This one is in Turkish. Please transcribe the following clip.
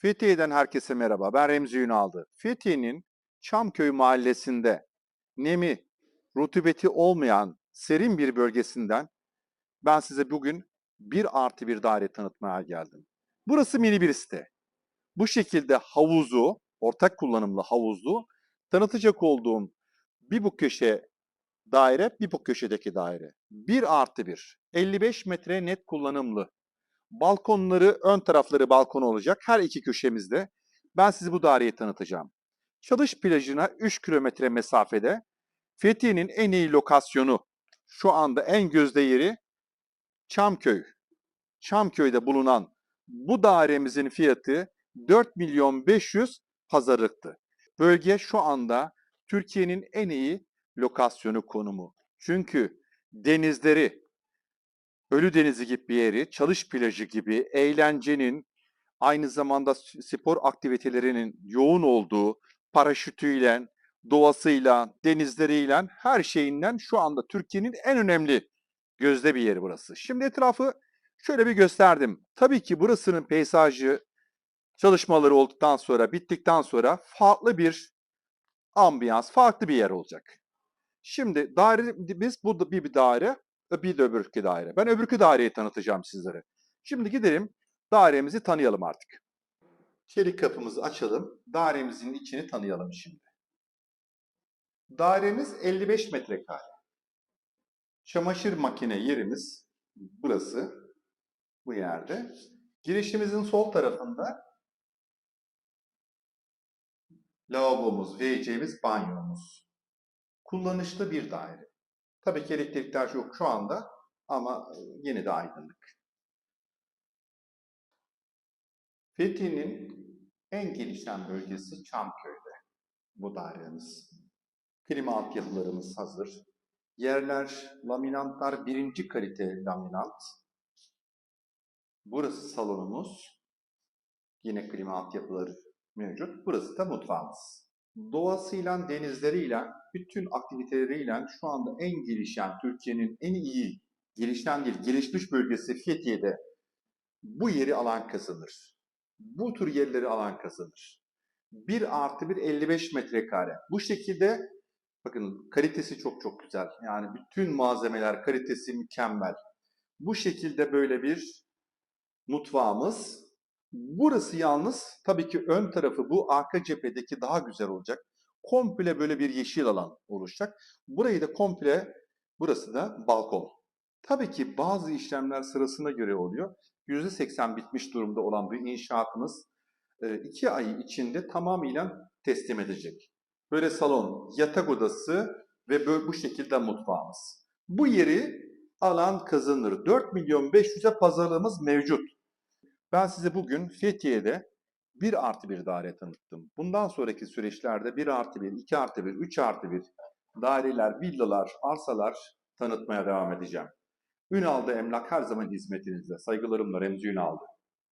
Fethiye'den herkese merhaba. Ben Remzi Ünaldı. Fethiye'nin Çamköy mahallesinde nemi, rutubeti olmayan serin bir bölgesinden ben size bugün bir artı bir daire tanıtmaya geldim. Burası mini bir site. Bu şekilde havuzu, ortak kullanımlı havuzlu tanıtacak olduğum bir bu köşe daire, bir bu köşedeki daire. Bir artı bir. 55 metre net kullanımlı. Balkonları, ön tarafları balkon olacak. Her iki köşemizde. Ben size bu daireyi tanıtacağım. Çalış plajına 3 kilometre mesafede. Fethiye'nin en iyi lokasyonu, şu anda en gözde yeri Çamköy. Çamköy'de bulunan bu dairemizin fiyatı 4 milyon 500 pazarlıktı. Bölge şu anda Türkiye'nin en iyi lokasyonu konumu. Çünkü denizleri, Ölü Denizi gibi bir yeri, çalış plajı gibi eğlencenin aynı zamanda spor aktivitelerinin yoğun olduğu paraşütüyle, doğasıyla, denizleriyle her şeyinden şu anda Türkiye'nin en önemli gözde bir yeri burası. Şimdi etrafı şöyle bir gösterdim. Tabii ki burasının peyzajı çalışmaları olduktan sonra, bittikten sonra farklı bir ambiyans, farklı bir yer olacak. Şimdi daire, biz bu bir, bir daire, bir de öbürkü daire. Ben öbürkü daireyi tanıtacağım sizlere. Şimdi gidelim dairemizi tanıyalım artık. Çelik kapımızı açalım. Dairemizin içini tanıyalım şimdi. Dairemiz 55 metrekare. Çamaşır makine yerimiz burası. Bu yerde. Girişimizin sol tarafında lavabomuz, WC'miz, banyomuz. Kullanışlı bir daire. Tabii ki elektrikler yok şu anda ama yine de aydınlık. Fethiye'nin en gelişen bölgesi Çamköy'de bu dairemiz. Klima altyapılarımız hazır. Yerler, laminantlar birinci kalite laminant. Burası salonumuz. Yine klima altyapıları mevcut. Burası da mutfağımız. Doğasıyla, denizleriyle, bütün aktiviteleriyle şu anda en gelişen, Türkiye'nin en iyi gelişen değil, gelişmiş bölgesi Fethiye'de bu yeri alan kazanır. Bu tür yerleri alan kazanır. 1 artı 1 55 metrekare. Bu şekilde bakın kalitesi çok çok güzel. Yani bütün malzemeler kalitesi mükemmel. Bu şekilde böyle bir mutfağımız. Burası yalnız tabii ki ön tarafı bu arka cephedeki daha güzel olacak. Komple böyle bir yeşil alan oluşacak. Burayı da komple burası da balkon. Tabii ki bazı işlemler sırasına göre oluyor. %80 bitmiş durumda olan bir inşaatımız e, iki ay içinde tamamıyla teslim edecek. Böyle salon, yatak odası ve böyle bu şekilde mutfağımız. Bu yeri alan kazanır. 4 milyon 500'e pazarlığımız mevcut. Ben size bugün Fethiye'de 1 artı 1 daire tanıttım. Bundan sonraki süreçlerde 1 artı 1, 2 artı 1, 3 artı 1 daireler, villalar, arsalar tanıtmaya devam edeceğim. Ünal'da emlak her zaman hizmetinizde. Saygılarımla Remzi Ünal'dı.